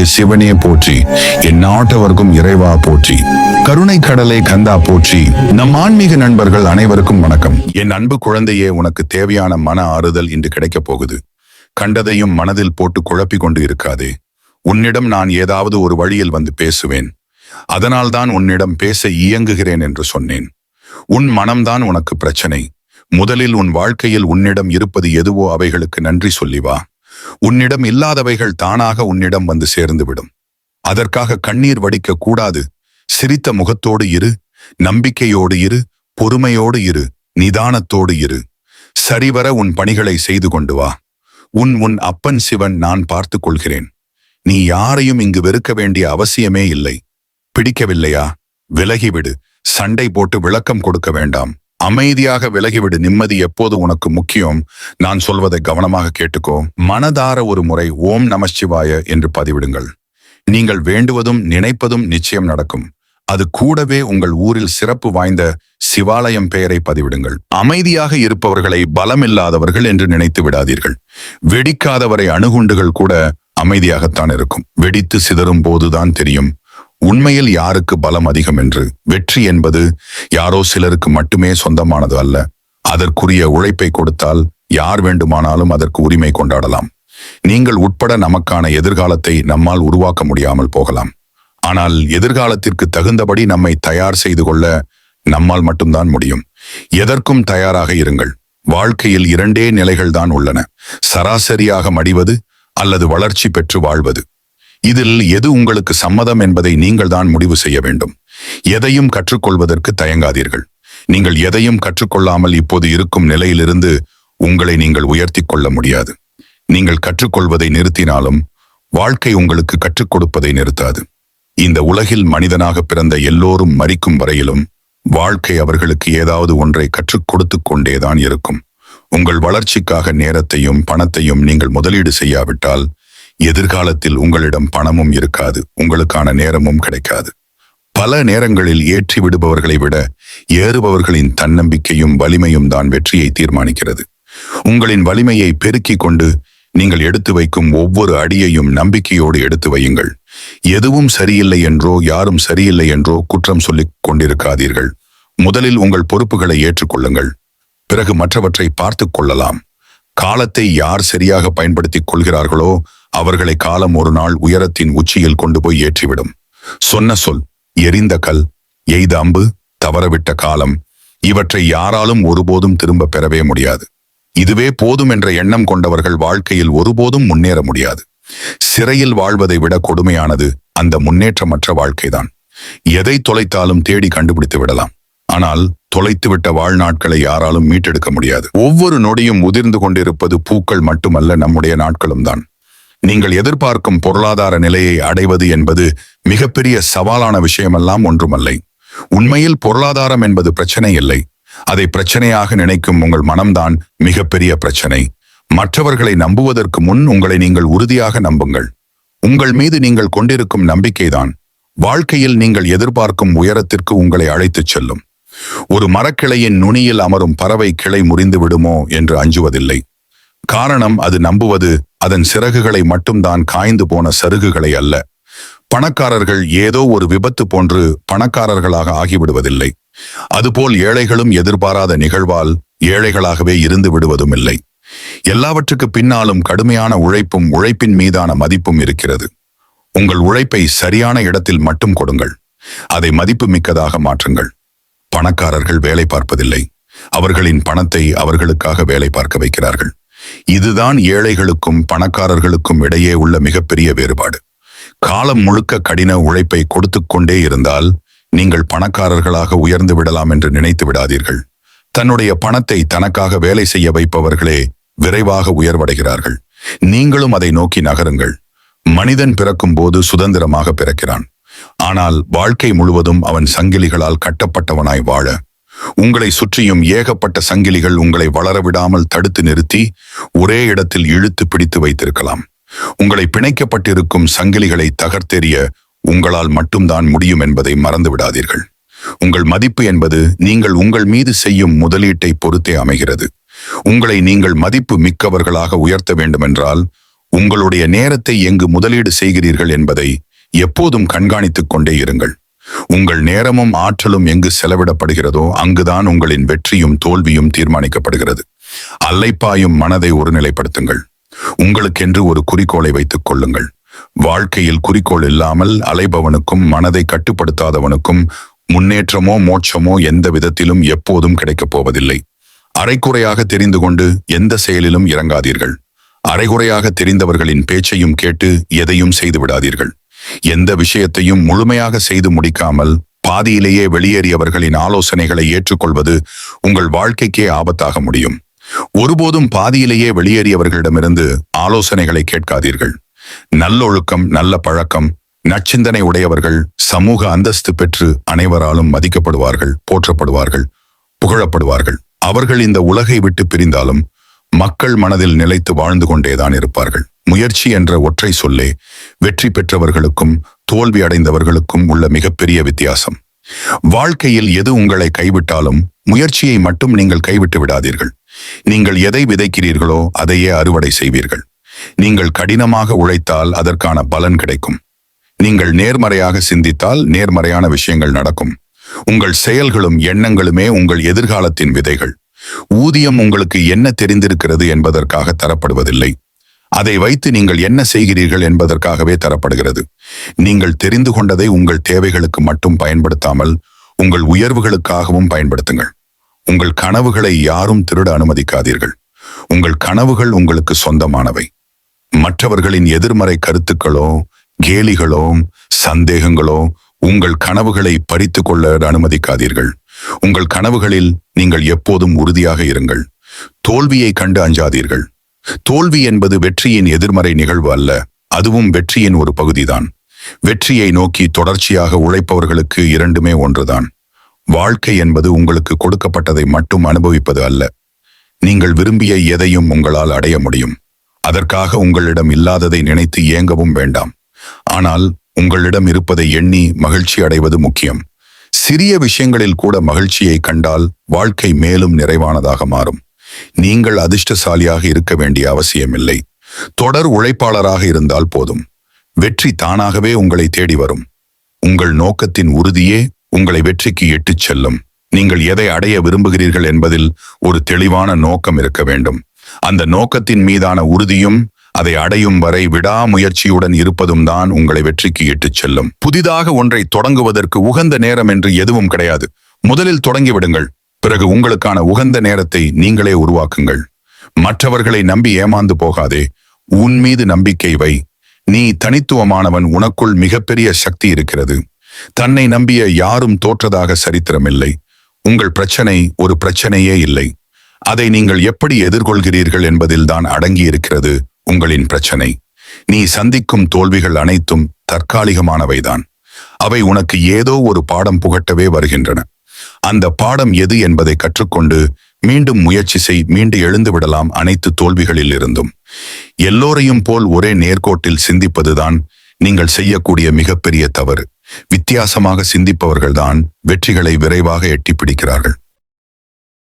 கடவுளே சிவனே போற்றி. என் நாட்டவர்க்கும் இறைவா போற்றி. கருணை கடலை கந்தா போற்றி. நம் ஆன்மீக நண்பர்கள் அனைவருக்கும் வணக்கம். என் அன்பு குழந்தையே உனக்கு தேவையான மன ஆறுதல் இன்று கிடைக்கப் போகுது. கண்டதையும் மனதில் போட்டு குழப்பிக் கொண்டு இருக்காதே. உன்னிடம் நான் ஏதாவது ஒரு வழியில் வந்து பேசுவேன். அதனால்தான் உன்னிடம் பேச இயங்குகிறேன் என்று சொன்னேன். உன் மனம்தான் உனக்கு பிரச்சனை. முதலில் உன் வாழ்க்கையில் உன்னிடம் இருப்பது எதுவோ அவைகளுக்கு நன்றி சொல்லி வா. உன்னிடம் இல்லாதவைகள் தானாக உன்னிடம் வந்து சேர்ந்து விடும் அதற்காக கண்ணீர் வடிக்க கூடாது. சிரித்த முகத்தோடு இரு. நம்பிக்கையோடு இரு. பொறுமையோடு இரு. நிதானத்தோடு இரு. சரிவர உன் பணிகளை செய்து கொண்டு வா. உன் உன் அப்பன் சிவன் நான் பார்த்து கொள்கிறேன். நீ யாரையும் இங்கு வெறுக்க வேண்டிய அவசியமே இல்லை. பிடிக்கவில்லையா? விலகிவிடு. சண்டை போட்டு விளக்கம் கொடுக்க வேண்டாம். அமைதியாக விலகிவிடு. நிம்மதி எப்போது உனக்கு முக்கியம்? நான் சொல்வதை கவனமாக கேட்டுக்கோ. மனதார ஒரு முறை ஓம் நமசிவாய என்று பதிவிடுங்கள். நீங்கள் வேண்டுவதும் நினைப்பதும் நிச்சயம் நடக்கும். அது கூடவே உங்கள் ஊரில் சிறப்பு வாய்ந்த சிவாலயம் பெயரை பதிவிடுங்கள். அமைதியாக இருப்பவர்களை பலமில்லாதவர்கள் என்று நினைத்து விடாதீர்கள். வெடிக்காதவரை அணுகுண்டுகள் கூட அமைதியாகத்தான் இருக்கும். வெடித்து சிதறும் போதுதான் தெரியும். உண்மையில் யாருக்கு பலம் அதிகம் என்று? வெற்றி என்பது யாரோ சிலருக்கு மட்டுமே சொந்தமானது அல்ல. அதற்குரிய உழைப்பை கொடுத்தால் யார் வேண்டுமானாலும் அதற்கு உரிமை கொண்டாடலாம். நீங்கள் உட்பட நமக்கான எதிர்காலத்தை நம்மால் உருவாக்க முடியாமல் போகலாம். ஆனால் எதிர்காலத்திற்கு தகுந்தபடி நம்மை தயார் செய்து கொள்ள நம்மால் மட்டும்தான் முடியும். எதற்கும் தயாராக இருங்கள். வாழ்க்கையில் இரண்டே நிலைகள்தான் உள்ளன. சராசரியாக மடிவது அல்லது வளர்ச்சி பெற்று வாழ்வது. இதில் எது உங்களுக்கு சம்மதம் என்பதை நீங்கள் தான் முடிவு செய்ய வேண்டும். எதையும் கற்றுக்கொள்வதற்கு தயங்காதீர்கள். நீங்கள் எதையும் கற்றுக்கொள்ளாமல் இப்போது இருக்கும் நிலையிலிருந்து உங்களை நீங்கள் உயர்த்தி கொள்ள முடியாது. நீங்கள் கற்றுக்கொள்வதை நிறுத்தினாலும் வாழ்க்கை உங்களுக்கு கற்றுக் கொடுப்பதை நிறுத்தாது. இந்த உலகில் மனிதனாக பிறந்த எல்லோரும் மறிக்கும் வரையிலும் வாழ்க்கை அவர்களுக்கு ஏதாவது ஒன்றை கற்றுக் கொடுத்து கொண்டேதான் இருக்கும். உங்கள் வளர்ச்சிக்காக நேரத்தையும் பணத்தையும் நீங்கள் முதலீடு செய்யாவிட்டால் எதிர்காலத்தில் உங்களிடம் பணமும் இருக்காது உங்களுக்கான நேரமும் கிடைக்காது. பல நேரங்களில் ஏற்றி விடுபவர்களை விட ஏறுபவர்களின் தன்னம்பிக்கையும் வலிமையும் தான் வெற்றியை தீர்மானிக்கிறது. உங்களின் வலிமையை பெருக்கிக் கொண்டு நீங்கள் எடுத்து வைக்கும் ஒவ்வொரு அடியையும் நம்பிக்கையோடு எடுத்து வையுங்கள். எதுவும் சரியில்லை என்றோ யாரும் சரியில்லை என்றோ குற்றம் சொல்லிக் கொண்டிருக்காதீர்கள். முதலில் உங்கள் பொறுப்புகளை ஏற்றுக்கொள்ளுங்கள் பிறகு மற்றவற்றை பார்த்து கொள்ளலாம். காலத்தை யார் சரியாக பயன்படுத்திக் கொள்கிறார்களோ அவர்களை காலம் ஒரு நாள் உயரத்தின் உச்சியில் கொண்டு போய் ஏற்றிவிடும். சொன்ன சொல் எரிந்த கல் எய்த அம்பு தவறவிட்ட காலம் இவற்றை யாராலும் ஒருபோதும் திரும்ப பெறவே முடியாது. இதுவே போதும் என்ற எண்ணம் கொண்டவர்கள் வாழ்க்கையில் ஒருபோதும் முன்னேற முடியாது. சிறையில் வாழ்வதை விட கொடுமையானது அந்த முன்னேற்றமற்ற வாழ்க்கைதான். எதை தொலைத்தாலும் தேடி கண்டுபிடித்து விடலாம். ஆனால் தொலைத்துவிட்ட வாழ்நாட்களை யாராலும் மீட்டெடுக்க முடியாது. ஒவ்வொரு நொடியும் உதிர்ந்து கொண்டிருப்பது பூக்கள் மட்டுமல்ல நம்முடைய நாட்களும் தான் நீங்கள் எதிர்பார்க்கும் பொருளாதார நிலையை அடைவது என்பது மிகப்பெரிய சவாலான விஷயமெல்லாம் ஒன்றுமல்லை. உண்மையில் பொருளாதாரம் என்பது பிரச்சனை இல்லை. அதை பிரச்சனையாக நினைக்கும் உங்கள் மனம்தான் மிகப்பெரிய பிரச்சனை. மற்றவர்களை நம்புவதற்கு முன் உங்களை நீங்கள் உறுதியாக நம்புங்கள். உங்கள் மீது நீங்கள் கொண்டிருக்கும் நம்பிக்கைதான். வாழ்க்கையில் நீங்கள் எதிர்பார்க்கும் உயரத்திற்கு உங்களை அழைத்துச் செல்லும். ஒரு மரக்கிளையின் நுனியில் அமரும் பறவை கிளை முறிந்து விடுமோ என்று அஞ்சுவதில்லை. காரணம் அது நம்புவது அதன் சிறகுகளை மட்டும்தான் காய்ந்து போன சருகுகளை அல்ல. பணக்காரர்கள் ஏதோ ஒரு விபத்து போன்று பணக்காரர்களாக ஆகிவிடுவதில்லை. அதுபோல் ஏழைகளும் எதிர்பாராத நிகழ்வால் ஏழைகளாகவே இருந்து விடுவதும் இல்லை. எல்லாவற்றுக்கு பின்னாலும் கடுமையான உழைப்பும் உழைப்பின் மீதான மதிப்பும் இருக்கிறது. உங்கள் உழைப்பை சரியான இடத்தில் மட்டும் கொடுங்கள். அதை மதிப்பு மிக்கதாக மாற்றுங்கள். பணக்காரர்கள் வேலை பார்ப்பதில்லை. அவர்களின் பணத்தை அவர்களுக்காக வேலை பார்க்க வைக்கிறார்கள். இதுதான் ஏழைகளுக்கும் பணக்காரர்களுக்கும் இடையே உள்ள மிகப்பெரிய வேறுபாடு. காலம் முழுக்க கடின உழைப்பை கொடுத்து கொண்டே இருந்தால் நீங்கள் பணக்காரர்களாக உயர்ந்து விடலாம் என்று நினைத்து விடாதீர்கள். தன்னுடைய பணத்தை தனக்காக வேலை செய்ய வைப்பவர்களே விரைவாக உயர்வடைகிறார்கள். நீங்களும் அதை நோக்கி நகருங்கள். மனிதன் பிறக்கும் போது சுதந்திரமாக பிறக்கிறான். ஆனால் வாழ்க்கை முழுவதும் அவன் சங்கிலிகளால் கட்டப்பட்டவனாய் வாழ உங்களை சுற்றியும் ஏகப்பட்ட சங்கிலிகள் உங்களை வளர விடாமல் தடுத்து நிறுத்தி ஒரே இடத்தில் இழுத்து பிடித்து வைத்திருக்கலாம். உங்களை பிணைக்கப்பட்டிருக்கும் சங்கிலிகளை தகர்த்தெறிய உங்களால் மட்டும்தான் முடியும் என்பதை மறந்து விடாதீர்கள். உங்கள் மதிப்பு என்பது நீங்கள் உங்கள் மீது செய்யும் முதலீட்டை பொறுத்தே அமைகிறது. உங்களை நீங்கள் மதிப்பு மிக்கவர்களாக உயர்த்த வேண்டுமென்றால் உங்களுடைய நேரத்தை எங்கு முதலீடு செய்கிறீர்கள் என்பதை எப்போதும் கண்காணித்துக் கொண்டே இருங்கள். உங்கள் நேரமும் ஆற்றலும் எங்கு செலவிடப்படுகிறதோ அங்குதான் உங்களின் வெற்றியும் தோல்வியும் தீர்மானிக்கப்படுகிறது. அல்லைப்பாயும் மனதை ஒருநிலைப்படுத்துங்கள். உங்களுக்கென்று ஒரு குறிக்கோளை வைத்துக் கொள்ளுங்கள். வாழ்க்கையில் குறிக்கோள் இல்லாமல் அலைபவனுக்கும் மனதை கட்டுப்படுத்தாதவனுக்கும் முன்னேற்றமோ மோட்சமோ எந்த விதத்திலும் எப்போதும் கிடைக்கப் போவதில்லை. அரைக்குறையாக தெரிந்து கொண்டு எந்த செயலிலும் இறங்காதீர்கள். அரைகுறையாக தெரிந்தவர்களின் பேச்சையும் கேட்டு எதையும் செய்து விடாதீர்கள் எந்த விஷயத்தையும் முழுமையாக செய்து முடிக்காமல் பாதியிலேயே வெளியேறியவர்களின் ஆலோசனைகளை ஏற்றுக்கொள்வது உங்கள் வாழ்க்கைக்கே ஆபத்தாக முடியும். ஒருபோதும் பாதியிலேயே வெளியேறியவர்களிடமிருந்து ஆலோசனைகளை கேட்காதீர்கள். நல்லொழுக்கம் நல்ல பழக்கம் நச்சிந்தனை உடையவர்கள் சமூக அந்தஸ்து பெற்று அனைவராலும் மதிக்கப்படுவார்கள் போற்றப்படுவார்கள் புகழப்படுவார்கள். அவர்கள் இந்த உலகை விட்டு பிரிந்தாலும் மக்கள் மனதில் நிலைத்து வாழ்ந்து கொண்டேதான் இருப்பார்கள். முயற்சி என்ற ஒற்றை சொல்லே வெற்றி பெற்றவர்களுக்கும் தோல்வி அடைந்தவர்களுக்கும் உள்ள மிகப்பெரிய வித்தியாசம். வாழ்க்கையில் எது உங்களை கைவிட்டாலும் முயற்சியை மட்டும் நீங்கள் கைவிட்டு விடாதீர்கள். நீங்கள் எதை விதைக்கிறீர்களோ அதையே அறுவடை செய்வீர்கள். நீங்கள் கடினமாக உழைத்தால் அதற்கான பலன் கிடைக்கும். நீங்கள் நேர்மறையாக சிந்தித்தால் நேர்மறையான விஷயங்கள் நடக்கும். உங்கள் செயல்களும் எண்ணங்களுமே உங்கள் எதிர்காலத்தின் விதைகள். ஊதியம் உங்களுக்கு என்ன தெரிந்திருக்கிறது என்பதற்காக தரப்படுவதில்லை. அதை வைத்து நீங்கள் என்ன செய்கிறீர்கள் என்பதற்காகவே தரப்படுகிறது. நீங்கள் தெரிந்து கொண்டதை உங்கள் தேவைகளுக்கு மட்டும் பயன்படுத்தாமல் உங்கள் உயர்வுகளுக்காகவும் பயன்படுத்துங்கள். உங்கள் கனவுகளை யாரும் திருட அனுமதிக்காதீர்கள். உங்கள் கனவுகள் உங்களுக்கு சொந்தமானவை. மற்றவர்களின் எதிர்மறை கருத்துக்களோ கேலிகளோ சந்தேகங்களோ உங்கள் கனவுகளை பறித்து கொள்ள அனுமதிக்காதீர்கள். உங்கள் கனவுகளில் நீங்கள் எப்போதும் உறுதியாக இருங்கள். தோல்வியை கண்டு அஞ்சாதீர்கள். தோல்வி என்பது வெற்றியின் எதிர்மறை நிகழ்வு அல்ல அதுவும் வெற்றியின் ஒரு பகுதிதான். வெற்றியை நோக்கி தொடர்ச்சியாக உழைப்பவர்களுக்கு இரண்டுமே ஒன்றுதான். வாழ்க்கை என்பது உங்களுக்கு கொடுக்கப்பட்டதை மட்டும் அனுபவிப்பது அல்ல. நீங்கள் விரும்பிய எதையும் உங்களால் அடைய முடியும். அதற்காக உங்களிடம் இல்லாததை நினைத்து ஏங்கவும் வேண்டாம். ஆனால் உங்களிடம் இருப்பதை எண்ணி மகிழ்ச்சி அடைவது முக்கியம். சிறிய விஷயங்களில் கூட மகிழ்ச்சியை கண்டால் வாழ்க்கை மேலும் நிறைவானதாக மாறும். நீங்கள் அதிர்ஷ்டசாலியாக இருக்க வேண்டிய அவசியமில்லை. தொடர் உழைப்பாளராக இருந்தால் போதும். வெற்றி தானாகவே உங்களை தேடி வரும். உங்கள் நோக்கத்தின் உறுதியே உங்களை வெற்றிக்கு எட்டுச் செல்லும். நீங்கள் எதை அடைய விரும்புகிறீர்கள் என்பதில் ஒரு தெளிவான நோக்கம் இருக்க வேண்டும். அந்த நோக்கத்தின் மீதான உறுதியும் அதை அடையும் வரை விடாமுயற்சியுடன் இருப்பதும் தான் உங்களை வெற்றிக்கு இட்டுச் செல்லும். புதிதாக ஒன்றை தொடங்குவதற்கு உகந்த நேரம் என்று எதுவும் கிடையாது. முதலில் தொடங்கிவிடுங்கள். பிறகு உங்களுக்கான உகந்த நேரத்தை நீங்களே உருவாக்குங்கள். மற்றவர்களை நம்பி ஏமாந்து போகாதே. உன் மீது நம்பிக்கை வை. நீ தனித்துவமானவன் உனக்குள் மிகப்பெரிய சக்தி இருக்கிறது. தன்னை நம்பிய யாரும் தோற்றதாக சரித்திரமில்லை. உங்கள் பிரச்சனை ஒரு பிரச்சனையே இல்லை. அதை நீங்கள் எப்படி எதிர்கொள்கிறீர்கள் என்பதில்தான் அடங்கியிருக்கிறது உங்களின் பிரச்சனை. நீ சந்திக்கும் தோல்விகள் அனைத்தும் தற்காலிகமானவைதான். அவை உனக்கு ஏதோ ஒரு பாடம் புகட்டவே வருகின்றன. அந்த பாடம் எது என்பதை கற்றுக்கொண்டு மீண்டும் முயற்சி செய் மீண்டு எழுந்து விடலாம் அனைத்து தோல்விகளில் இருந்தும் எல்லோரையும் போல் ஒரே நேர்கோட்டில் சிந்திப்பதுதான் நீங்கள் செய்யக்கூடிய மிகப்பெரிய தவறு. வித்தியாசமாக சிந்திப்பவர்கள்தான் வெற்றிகளை விரைவாக எட்டி பிடிக்கிறார்கள்